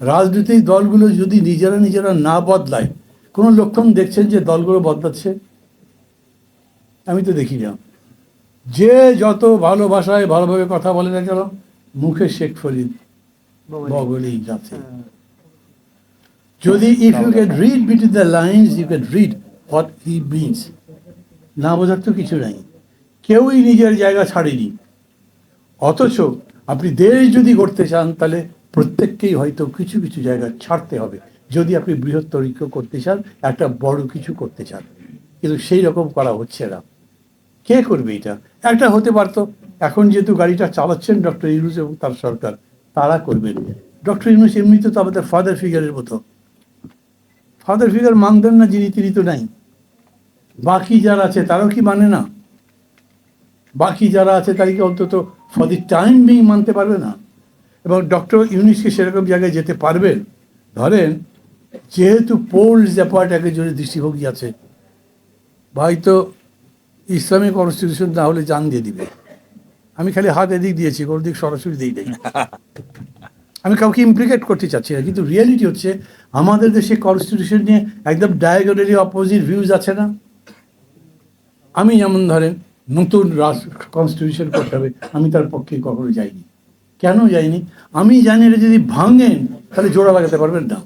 রাজনৈতিক দলগুলো যদি নিজেরা নিজেরা না বদলায় কোনো লক্ষণ দেখছেন যে দলগুলো বদলাচ্ছে? আমি তো দেখি না। যে যত ভালোবাসায় ভালোভাবে কথা বলে না কেন মুখে শেখ ফরিদ বগলেই যাচ্ছে। যদি if you can read between the lines you can read what he means না বোঝার তো কিছু নাই। কেউই নিজের জায়গা ছাড়েনি। অথচ আপনি দেশ যদি করতে চান তাহলে প্রত্যেককেই হয়তো কিছু কিছু জায়গা ছাড়তে হবে। যদি আপনি বৃহত্তর করতে চান, একটা বড় কিছু করতে চান। কিন্তু সেই রকম করা হচ্ছে না। কে করবে এটা? একটা হতে পারতো। এখন যেহেতু গাড়িটা চালাচ্ছেন ডক্টর ইউনুস এবং তার সরকার, তারা করবেন। ডক্টর ইউনুস এমনিতে তো আমাদের ফাদার ফিগারের মতো। ফাদার ফিগার মানতেন না যিনি, তিনি তো নাই। বাকি যারা আছে, তারাও কি মানে না? বাকি যারা আছে, তাদেরকে অন্তত ফর দি টাইম বিং মানতে পারবে না। এবং ডক্টর ইউনিসকে সেরকম জায়গায় যেতে পারবেন। ধরেন, যেহেতু পোল্স অ্যাপার্ট একজনের দৃষ্টিভঙ্গি আছে ভাই তো ইসলামিক কনস্টিটিউশন না হলে জান দিয়ে দিবে। আমি খালি হাত এদিক দিয়েছি, কোনো দিক সরাসরি দিই নাই। আমি কাউকে ইমপ্লিকেট করতে চাচ্ছি না, কিন্তু রিয়েলিটি হচ্ছে, আমাদের দেশে কনস্টিটিউশন নিয়ে একদম ডায়াগোনালি অপোজিট ভিউজ আছে না। আমি যেমন ধরেন, নতুন রাষ্ট্র কনস্টিটিউশন করতে হবে, আমি তার পক্ষে কখনো যাইনি। কেন যাইনি? আমি জানি এটা যদি ভাঙেন, তাহলে জোড়া লাগাতে পারবেন না।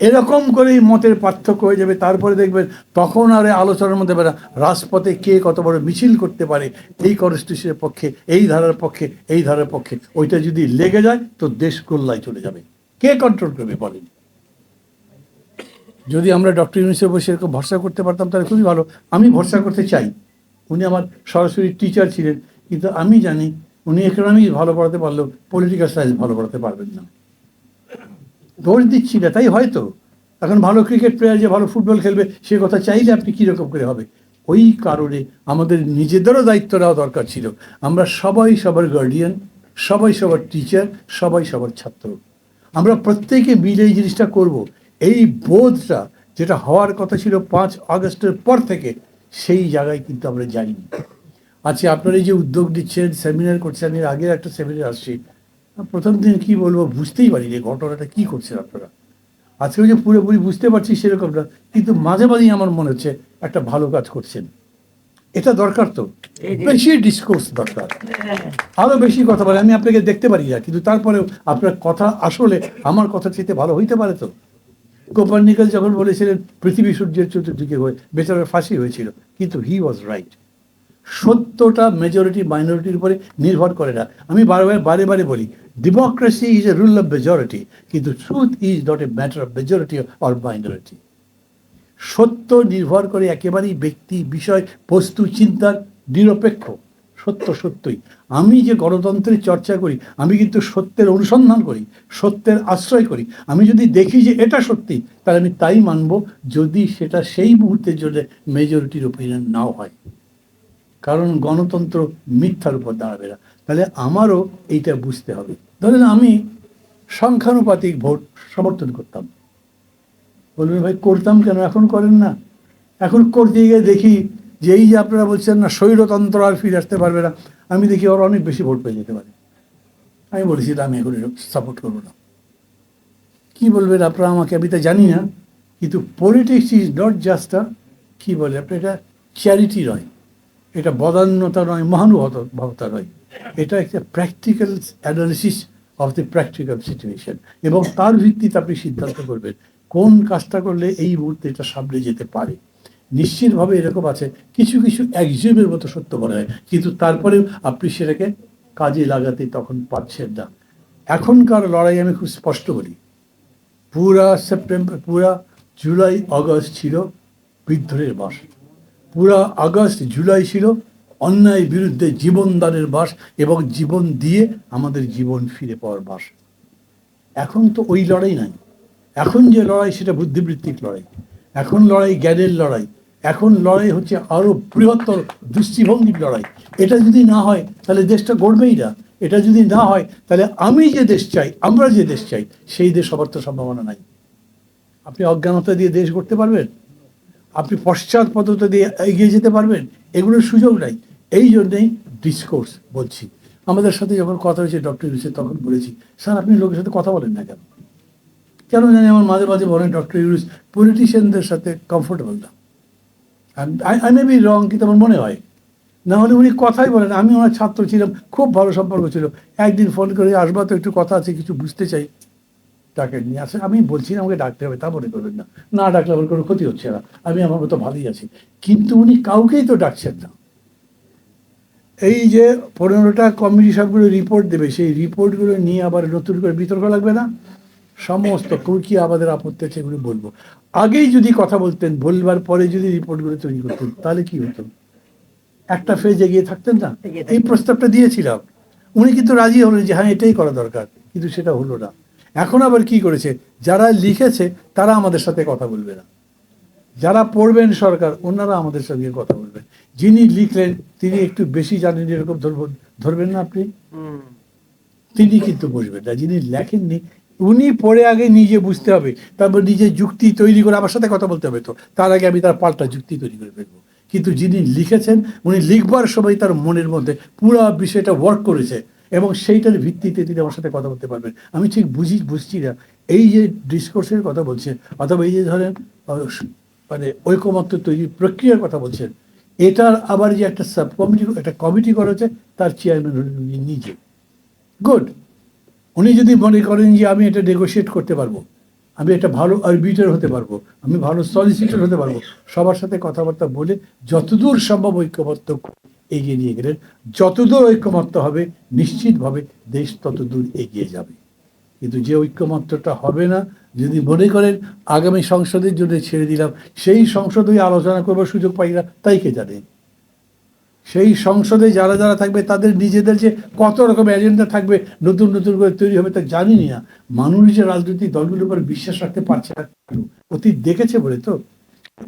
এরকম করেই মতের পার্থক্য হয়ে যাবে। তারপরে দেখবেন, তখন আর আলোচনার মধ্যে বেড়া, রাজপথে কে কত বড় মিছিল করতে পারে, এই কনস্টিটিউশনের পক্ষে, এই ধারার পক্ষে, এই ধারার পক্ষে, ওইটা যদি লেগে যায়, তো দেশ গোল্লায় চলে যাবে। কে কন্ট্রোল করবে বলেন? যদি আমরা ডক্টর ইউনিসের বসে এরকম ভরসা করতে পারতাম, তাহলে খুবই ভালো। আমি ভরসা করতে চাই। উনি আমার সরাসরি টিচার ছিলেন, কিন্তু আমি জানি উনি ইকোনমিক্স ভালো পড়াতে পারলেও পলিটিক্যাল সায়েন্স ভালো পড়াতে পারবেন না। দোষ দিচ্ছি না, তাই হয়তো। এখন ভালো ক্রিকেট প্লেয়ার যে ভালো ফুটবল খেলবে, সে কথা চাইলে আপনি কীরকম করে হবে? ওই কারণে আমাদের নিজেদেরও দায়িত্ব নেওয়া দরকার ছিল। আমরা সবাই সবার গার্ডিয়ান সবাই সবার টিচার সবাই সবার ছাত্র। আমরা প্রত্যেকে মিলে এই জিনিসটা করব। এই বোধটা যেটা হওয়ার কথা ছিল পাঁচ আগস্টের পর থেকে, সেই জায়গায় কিন্তু আমরা যাইনি। আচ্ছা আপনারা এই যে উদ্যোগ নিচ্ছেন সেমিনার করছেন এর আগে একটা সেমিনার আসছি। প্রথম দিন কি বলব বুঝতেই পারি যে ঘটনাটা কি করছেন আপনারা? আজকে যে পুরোপুরি বুঝতে পারছি সেরকম না কিন্তু মাঝে মাঝেই আমার মনে হচ্ছে একটা ভালো কাজ করছেন। এটা দরকার তো। বেশি ডিসকোর্স দরকার। আরও বেশি কথা বলে আমি আপনাকে দেখতে পারি না কিন্তু তারপরেও আপনার কথা আসলে আমার কথা চেয়ে ভালো হইতে পারে তো। কোপার্নিকাল যখন বলেছিলেন পৃথিবী সূর্যের চতুর্দিকে হয়ে বেচারার ফাঁসি হয়েছিল কিন্তু হি ওয়াজ রাইট সত্যটা মেজরিটি মাইনরিটির উপরে নির্ভর করে না। আমি বারবার, বারে বারে বলি democracy is a rule of majority কিন্তু truth is not a matter of majority or minority সত্য নির্ভর করে একেবারেই ব্যক্তি, বিষয়, বস্তু, চিন্তার নিরপেক্ষ। সত্য সত্যই। আমি যে গণতন্ত্রের চর্চা করি, আমি কিন্তু সত্যের অনুসন্ধান করি, সত্যের আশ্রয় করি। আমি যদি দেখি যে এটা সত্যি, তাহলে আমি তাই মানব যদি সেটা সেই মুহূর্তের জন্য মেজরিটির ওপিনিয়ন নাও হয়। কারণ গণতন্ত্র মিথ্যার উপর দাঁড়াবে না। তাহলে আমারও এইটা বুঝতে হবে। ধরেন আমি সংখ্যানুপাতিক ভোট সমর্থন করতাম। বলবেন ভাই করতাম কেন? এখন করেন না। এখন করতে গিয়ে দেখি যে এই যে আপনারা বলছেন না স্বৈরতন্ত্র আর ফিরে আসতে পারবে না। আমি দেখি ওর অনেক বেশি ভোট পেয়ে যেতে পারে। আমি বলেছি "না, আমি এখন সাপোর্ট করব না। কি বলবেন আপনারা আমাকে? আমি তা জানি না। কিন্তু politics is not just a কী বলে আপনার এটা চ্যারিটি নয়। এটা বদান্যতা নয়, মহানুভবতা নয়। এটা একটা practical analysis of the practical situation এবং তার ভিত্তিতে আপনি সিদ্ধান্ত করবেন কোন কাজটা করলে এই মুহূর্তে এটা সামনে যেতে পারে। নিশ্চিতভাবে এরকম আছে। কিছু কিছু একজিউমের মতো সত্য মনে হয়, কিন্তু তারপরেও আপনি সেটাকে কাজে লাগাতে তখন পারছেন না। এখনকার লড়াই আমি খুব স্পষ্ট বলি। পুরা সেপ্টেম্বর, পুরা জুলাই আগস্ট ছিল বিদ্রোহের মাস। পুরা আগস্ট, জুলাই ছিল অন্যায় বিরুদ্ধে জীবনদানের বাস এবং জীবন দিয়ে আমাদের জীবন ফিরে পাওয়ার বাস। এখন তো ওই লড়াই নাই। এখন যে লড়াই সেটা বুদ্ধিবৃত্তিক লড়াই। এখন লড়াই জ্ঞানের লড়াই। এখন লড়াই হচ্ছে আরও বৃহত্তর দৃষ্টিভঙ্গির লড়াই। এটা যদি না হয়, তাহলে দেশটা গড়বেই না। এটা যদি না হয়, তাহলে আমি যে দেশ চাই, আমরা যে দেশ চাই, সেই দেশ হবার তো সম্ভাবনা নাই। আপনি অজ্ঞানতা দিয়ে দেশ গড়তে পারবেন? আপনি পশ্চাৎপদতা দিয়ে এগিয়ে যেতে পারবেন এগুলোর সুযোগ নাই। এই জন্যেই ডিসকোর্স বলছি। আমাদের সাথে যখন কথা হয়েছে ডক্টর ইউনুসে তখন বলেছি, স্যার, আপনি লোকের সাথে কথা বলেন না কেন? কেন জানি আমার মাঝে মাঝে বলেন ডক্টর ইউনুস পলিটিশিয়ানদের সাথে কমফোর্টেবল না। আই মে বি রং কিন্তু আমার মনে হয়। না হলে উনি কথাই বলেন আমি ওনার ছাত্র ছিলাম, খুব ভালো সম্পর্ক ছিল। একদিন ফোন করে, আসবা তো, একটু কথা আছে, কিছু বুঝতে চাই। ডাকে নিয়ে আসে। আমি বলছি না আমাকে ডাকতে হবে তা মনে করবেন না। না ডাকলে আমার কোনো ক্ষতি হচ্ছে না। আমি আমার মতো ভালোই আছি। কিন্তু উনি কাউকেই তো ডাকছেন না। এই যে পনেরোটা কমিটি সবগুলো রিপোর্ট দেবে সেই রিপোর্টগুলো নিয়ে আবার নতুন করে বিতর্ক লাগবে না? সমস্ত কি আমাদের আপত্তি আছে এগুলো বলব। আগেই যদি কথা বলতেন বলবার পরে যদি রিপোর্টগুলো তৈরি করতেন তাহলে কি হতো? একটা ফেজ এগিয়ে থাকতেন না? এই প্রস্তাবটা দিয়েছিলাম। উনি কিন্তু রাজি হলেন যে হ্যাঁ এটাই করা দরকার। কিন্তু সেটা হলো না। এখন আবার কি করেছে? যারা লিখেছে তারা আমাদের সাথে কথা বলবে না। যারা পড়বেন সরকার ওনারা আমাদের সঙ্গে কথা বলবেন যিনি লিখলেন তিনি একটু বেশি জানেন এরকম ধরবেন ধরবেন না আপনি? তিনি কিন্তু বুঝবেন না। যিনি লেখেননি উনি পরে আগে নিজে বুঝতে হবে। তারপর নিজে যুক্তি তৈরি করে আমার সাথে কথা বলতে হবে তো। তার আগে আমি তার পাল্টা যুক্তি তৈরি করে ফেলব। কিন্তু যিনি লিখেছেন উনি লিখবার সময় তার মনের মধ্যে পুরো বিষয়টা ওয়ার্ক করেছে। এবং সেইটার ভিত্তিতে তিনি আমার সাথে কথা বলতে পারবেন। আমি ঠিক বুঝি, বুঝছি না। এই যে ডিসকোর্সের কথা বলছেন অথবা এই যে ধরেন মানে ঐকমত্য তৈরির প্রক্রিয়ার কথা বলছেন এটার আবার যে একটা সাব কমিটি একটা কমিটি করা হচ্ছে, তার চেয়ারম্যান উনি নিজে। গুড উনি যদি মনে করেন যে আমি এটা নেগোশিয়েট করতে পারব, আমি একটা ভালো আরবিটার হতে পারব, আমি ভালো সলিসিটার হতে পারব, সবার সাথে কথাবার্তা বলে যতদূর সম্ভব ঐক্যমত্য এগিয়ে নিয়ে গেলেন যতদূর ঐক্যমত্য হবে, নিশ্চিতভাবে দেশ ততদূর এগিয়ে যাবে। কিন্তু যে ঐক্যমত্যটা হবে না, যদি মনে করেন আগামী সংসদের জন্য ছেড়ে দিলাম, সেই সংসদে আলোচনা করবার সুযোগ পাই না, তাই কে জানে? সেই সংসদে যারা যারা থাকবে, তাদের নিজেদের যে কত রকম এজেন্ডা থাকবে, নতুন নতুন করে তৈরি হবে তা জানিনি না। মানুষ যে রাজনৈতিক দলগুলোর উপর বিশ্বাস রাখতে পারছে না, অতীত দেখেছে বলে তো?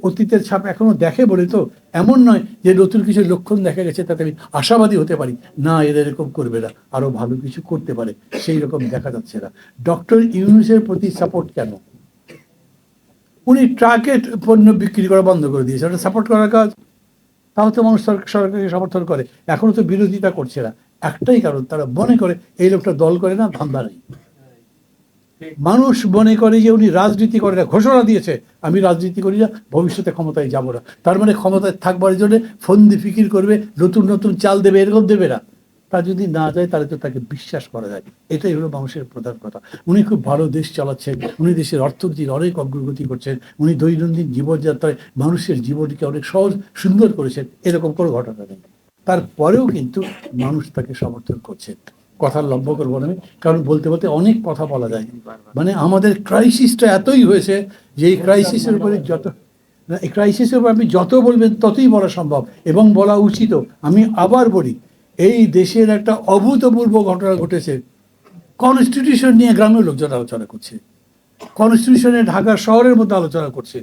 অতীতের ছাপ এখনও দেখে বলে তো? এমন নয় যে নতুন কিছু লক্ষণ দেখা গেছে তাতে আমি আশাবাদী হতে পারি। না এরা এরকম করবে না। আরও ভালো কিছু করতে পারে। সেই রকম দেখা যাচ্ছে না। ডক্টর ইউনুসের প্রতি সাপোর্ট কেন? উনি ট্রাকে পণ্য বিক্রি করা বন্ধ করে দিয়েছে ওটা সাপোর্ট করার কাজ? তাও তো মানুষ সরকারকে সমর্থন করে। এখনও তো বিরোধিতা করছে না। একটাই কারণ, তারা মনে করে, এই লোকটা দল করে না, ধান্দা নেই। মানুষ মনে করে যে উনি রাজনীতি করে না, ঘোষণা দিয়েছে, আমি রাজনীতি করি না, ভবিষ্যতে ক্ষমতায় যাব না। তার মানে ক্ষমতায় থাকবার জন্য ফন্দি ফিকির করবে, নতুন নতুন চাল দেবে, এরকম দেবে না। তা যদি না যায়, তাহলে তো তাকে বিশ্বাস করা যায়। এটাই হলো মানুষের প্রধান কথা। উনি খুব ভালো দেশ চালাচ্ছেন, উনি দেশের অর্থনীতির অনেক অগ্রগতি করছেন, উনি দৈনন্দিন জীবনযাত্রায় মানুষের জীবনকে অনেক সহজ, সুন্দর করেছেন, এরকম কোনো ঘটনা নেই। তারপরেও কিন্তু মানুষ তাকে সমর্থন করছেন। কথা লম্ব করব না আমি কারণ বলতে বলতে অনেক কথা বলা যায়। মানে আমাদের ক্রাইসিসটা এতই হয়েছে যে এই ক্রাইসিসের উপরে যত এই ক্রাইসিসের উপর আপনি যত বলবেন ততই বলা সম্ভব এবং বলা উচিত। আমি আবার বলি এই দেশের একটা অভূতপূর্ব ঘটনা ঘটেছে। কনস্টিটিউশন নিয়ে গ্রামের লোকজন আলোচনা করছে। কনস্টিটিউশনে ঢাকা শহরের মধ্যে আলোচনা করছে।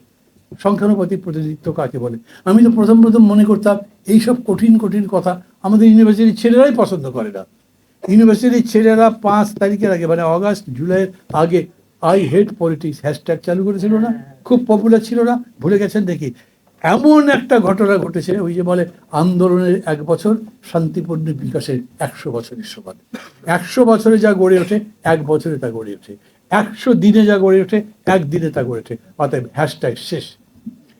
সংখ্যানুপাতিক প্রতিনিধিত্ব কাকে বলে? আমি তো প্রথম প্রথম মনে করতাম এইসব কঠিন কঠিন কথা আমাদের ইউনিভার্সিটির ছেলেরাই পছন্দ করে না। ইউনিভার্সিটির ছেলেরা পাঁচ তারিখের আগে মানে অগাস্ট, জুলাইয়ের আগে আই হেট পলিটিক্স হ্যাশট্যাগ চালু করেছিল না, খুব পপুলার ছিল না, ভুলে গেছেন দেখি। এমন একটা ঘটনা ঘটেছে, ওই যে বলে আন্দোলনের এক বছর, শান্তিপূর্ণ বিকাশের একশো বছরের সমান। একশো বছরে যা গড়ে ওঠে, এক বছরে তা গড়ে ওঠে। একশো দিনে যা গড়ে ওঠে, একদিনে তা গড়ে ওঠে। অতএব হ্যাশট্যাগ শেষ।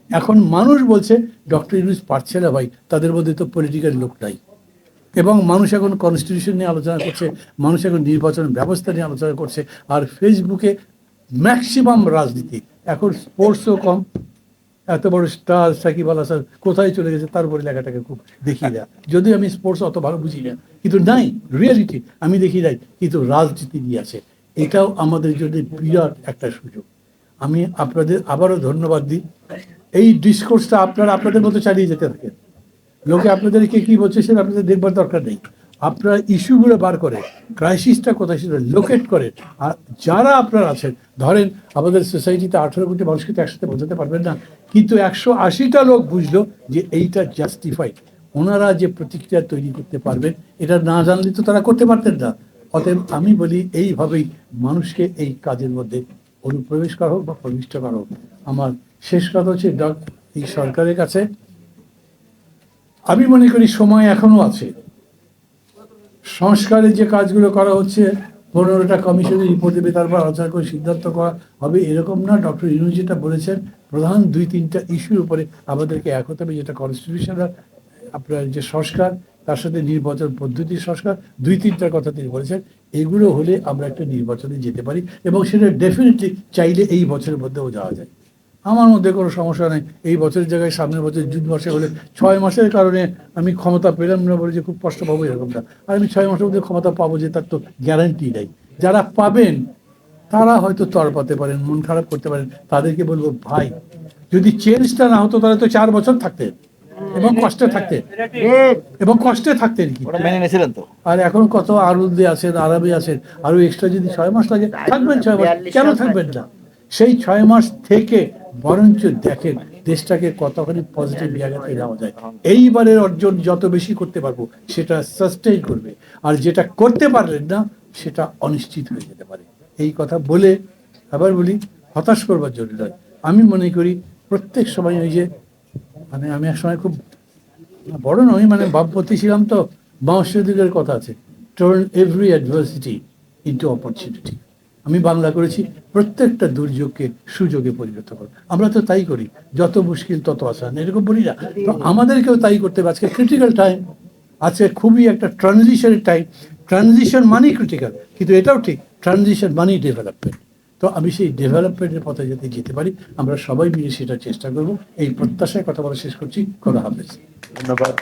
এখন মানুষ বলছে, ডক্টর ইউনুস পারছে না ভাই, তাদের মধ্যে তো পলিটিক্যাল লোক নাই। এবং মানুষ এখন কনস্টিটিউশন নিয়ে আলোচনা করছে, মানুষ এখন নির্বাচন ব্যবস্থা নিয়ে আলোচনা করছে, আর ফেসবুকে ম্যাক্সিমাম রাজনীতি। এখন স্পোর্টসও কম। এত বড় স্টার সাকিব আল হাসান কোথায় চলে গেছে তার উপরে লেখাটাকে খুব দেখি না যদিও আমি স্পোর্টস অত ভালো বুঝি না, কিন্তু নাই রিয়েলিটি আমি দেখি নাই, কিন্তু রাজনীতি নিয়ে আছে। এটাও আমাদের জন্য বিরাট একটা সুযোগ। আমি আপনাদের আবারও ধন্যবাদ দিই। এই ডিসকোর্সটা আপনারা, আপনাদের মতো চালিয়ে যেতে থাকেন। লোকে আপনাদেরকে কি বলছে সেটা আপনাদের দেখবার দরকার নেই। আপনারা ইস্যুগুলো বার করে ক্রাইসিসটা কোথায় সেটা লোকেট করে, আর যারা আপনারা আছেন, ধরেন আমাদের সোসাইটিতে আঠেরো কোটি মানুষকে তো একসাথে বোঝাতে পারবেন না, কিন্তু একশো আশিটা লোক বুঝলো যে এইটা জাস্টিফাইড ওনারা যে প্রতিক্রিয়া তৈরি করতে পারবেন, এটা না জানলে তো তারা করতে পারতেন না। অতএব আমি বলি এইভাবেই মানুষকে এই কাজের মধ্যে অনুপ্রবেশ করা হোক বা প্রবিষ্ট করা হোক। আমার শেষ কথা হচ্ছে, এই সরকারের কাছে আমি মনে করি সময় এখনও আছে। সংস্কারের যে কাজগুলো করা হচ্ছে, পনেরোটা কমিশনের রিপোর্ট দেবে, তারপর আলোচনা করে সিদ্ধান্ত করা হবে, এরকম না। ডক্টর যেটা বলেছেন, প্রধান দুই তিনটা ইস্যুর উপরে আমাদেরকে এক হতে হবে, যেটা কনস্টিটিউশনাল আপনার যে সংস্কার, তার সাথে নির্বাচন পদ্ধতির সংস্কার, দুই তিনটার কথা তিনি বলেছেন। এগুলো হলে আমরা একটা নির্বাচনে যেতে পারি এবং সেটা ডেফিনেটলি চাইলে এই বছরের মধ্যেও যাওয়া যায়। আমার মধ্যে কোনো সমস্যা নেই। এই বছরের জায়গায় সামনের বছর জুন মাসে হলে ছয় মাসের কারণে আমি ক্ষমতা পেলাম না বলে যে খুব কষ্ট পাবো এরকমটা আর আমি ছয় মাসের মধ্যে ক্ষমতা পাবো যে তার তো গ্যারান্টি নেই। যারা পাবেন তারা হয়তো তরপাতে পারেন মন খারাপ করতে পারেন। তাদেরকে বলব ভাই যদি চেঞ্জটা না হতো তাহলে তো চার বছর থাকতেন এবং কষ্টে থাকতেন। এবং কষ্টে থাকতেন কি আর এখন কত আরুদে আছেন আরবে আছেন। আরও এক্সট্রা যদি ছয় মাস লাগে থাকবেন ছয় মাস। কেন থাকবেন না? সেই ছয় মাস থেকে বরঞ্চ দেখেন, দেশটাকে কতখানি পজিটিভ জায়গাতে যাওয়া যায়। এইবারের অর্জন যত বেশি করতে পারব, সেটা সাস্টেইন করবে। আর যেটা করতে পারলেন না, সেটা অনিশ্চিত হয়ে যেতে পারে। এই কথা বলে আবার বলি, হতাশ করবার জন্য নয়। আমি মনে করি, প্রত্যেক সময় ওই যে মানে আমি এক সময় খুব বড় নয় মানে বামপতি ছিলাম তো বাঁশের দিকের কথা আছে। Turn every adversity into opportunity আমি বাংলা করেছি, প্রত্যেকটা দুর্যোগকে সুযোগে পরিণত করো। আমরা তো তাই করি, যত মুশকিল তত আসান, এরকম বলি না। তো আমাদেরকেও তাই করতে হবে। আজকে ক্রিটিক্যাল টাইম আজকে খুবই একটা ট্রানজিশনের টাইম ট্রানজিশন মানেই ক্রিটিক্যাল কিন্তু এটাও ঠিক ট্রানজিশন মানেই ডেভেলপমেন্ট তো আমি সেই ডেভেলপমেন্টের পথে যাতে যেতে পারি, আমরা সবাই মিলে সেটা চেষ্টা করব। এই প্রত্যাশায় কথা বলা শেষ করছি। খোদা হাফেজ। ধন্যবাদ।